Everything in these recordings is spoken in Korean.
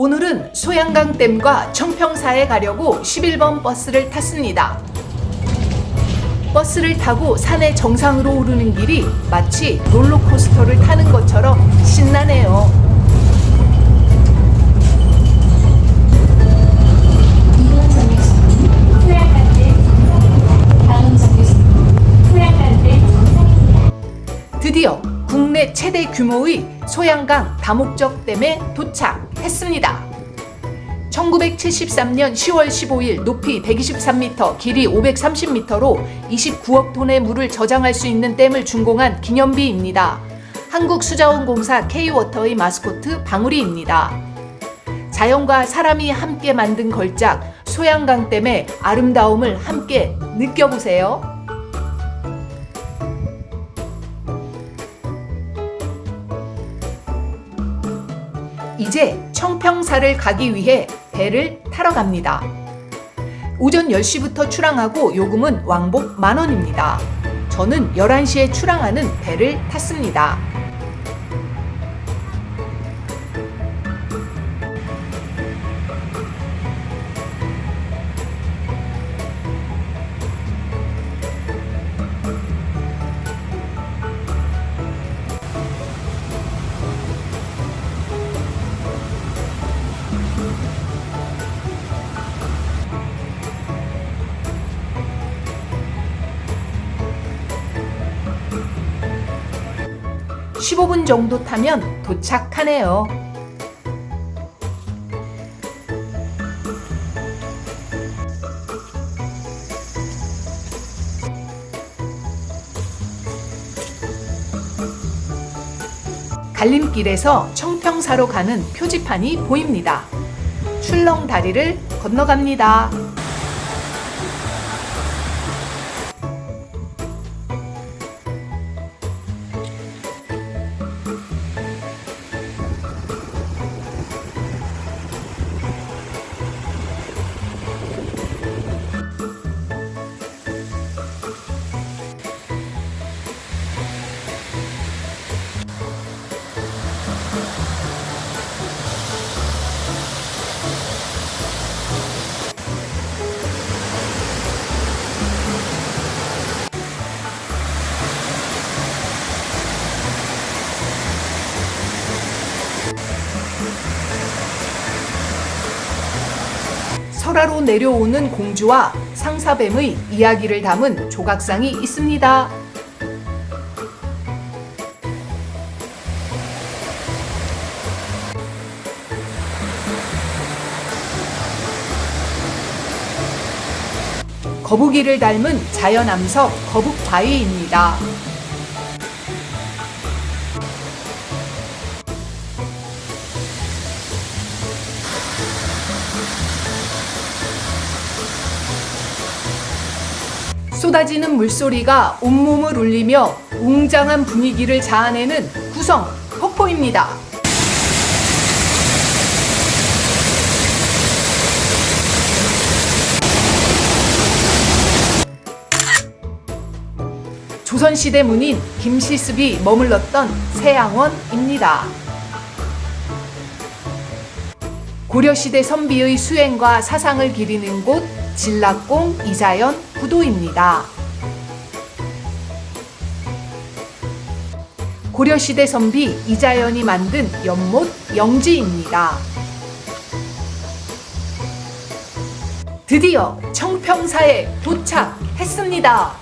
오늘은 소양강댐과 청평사에 가려고 11번 버스를 탔습니다. 버스를 타고 산의 정상으로 오르는 길이 마치 롤러코스터를 타는 것처럼 신나네요. 드디어 국내 최대 규모의 소양강 다목적댐에 도착 했습니다. 1973년 10월 15일 높이 123m, 길이 530m로 29억 톤의 물을 저장할 수 있는 댐을 준공한 기념비입니다. 한국수자원공사 K워터의 마스코트 방울이입니다. 자연과 사람이 함께 만든 걸작 소양강 댐의 아름다움을 함께 느껴보세요. 이제 청평사를 가기 위해 배를 타러 갑니다. 오전 10시부터 출항하고 요금은 왕복 만 원입니다. 저는 11시에 출항하는 배를 탔습니다. 십오 분 정도 타면 도착하네요. 갈림길에서 청평사로 가는 표지판이 보입니다. 출렁 다리를 건너갑니다. 설화로 내려오는 공주와 상사뱀의 이야기를 담은 조각상이 있습니다. 거북이를 닮은 자연암석 거북바위입니다. 쏟아지는 물소리가 온몸을 울리며 웅장한 분위기를 자아내는 구성 폭포입니다. 조선시대 문인 김시습이 머물렀던 세양원입니다. 고려시대 선비의 수행과 사상을 기리는 곳 진락공 이자연 부도입니다. 고려시대 선비 이자연이 만든 연못 영지입니다. 드디어 청평사에 도착했습니다.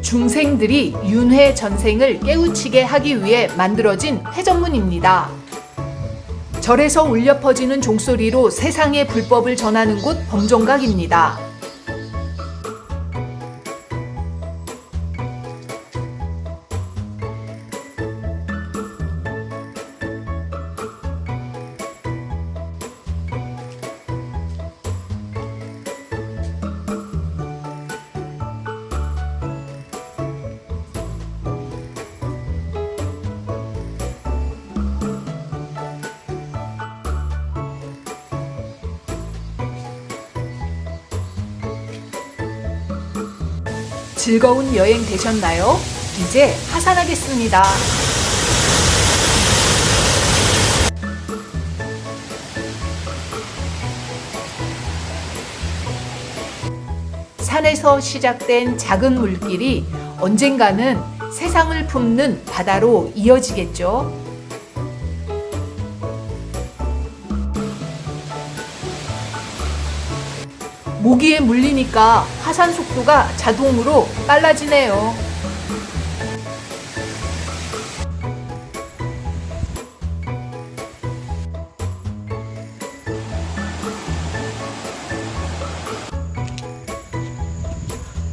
중생들이 윤회 전생을 깨우치게 하기 위해 만들어진 회전문입니다. 절에서 울려 퍼지는 종소리로 세상의 불법을 전하는 곳 범종각입니다. 즐거운 여행 되셨나요? 이제 하산하겠습니다. 산에서 시작된 작은 물길이 언젠가는 세상을 품는 바다로 이어지겠죠. 모기에 물리니까 하산 속도가 자동으로 빨라지네요.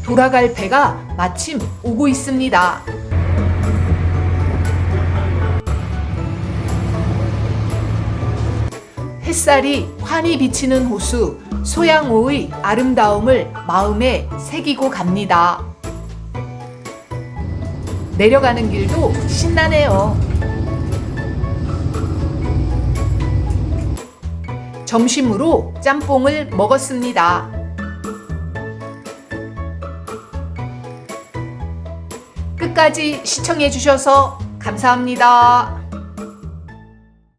돌아갈 배가 마침 오고 있습니다. 햇살이 환히 비치는 호수 소양호의 아름다움을 마음에 새기고 갑니다. 내려가는 길도 신나네요. 점심으로 짬뽕을 먹었습니다. 끝까지 시청해 주셔서 감사합니다.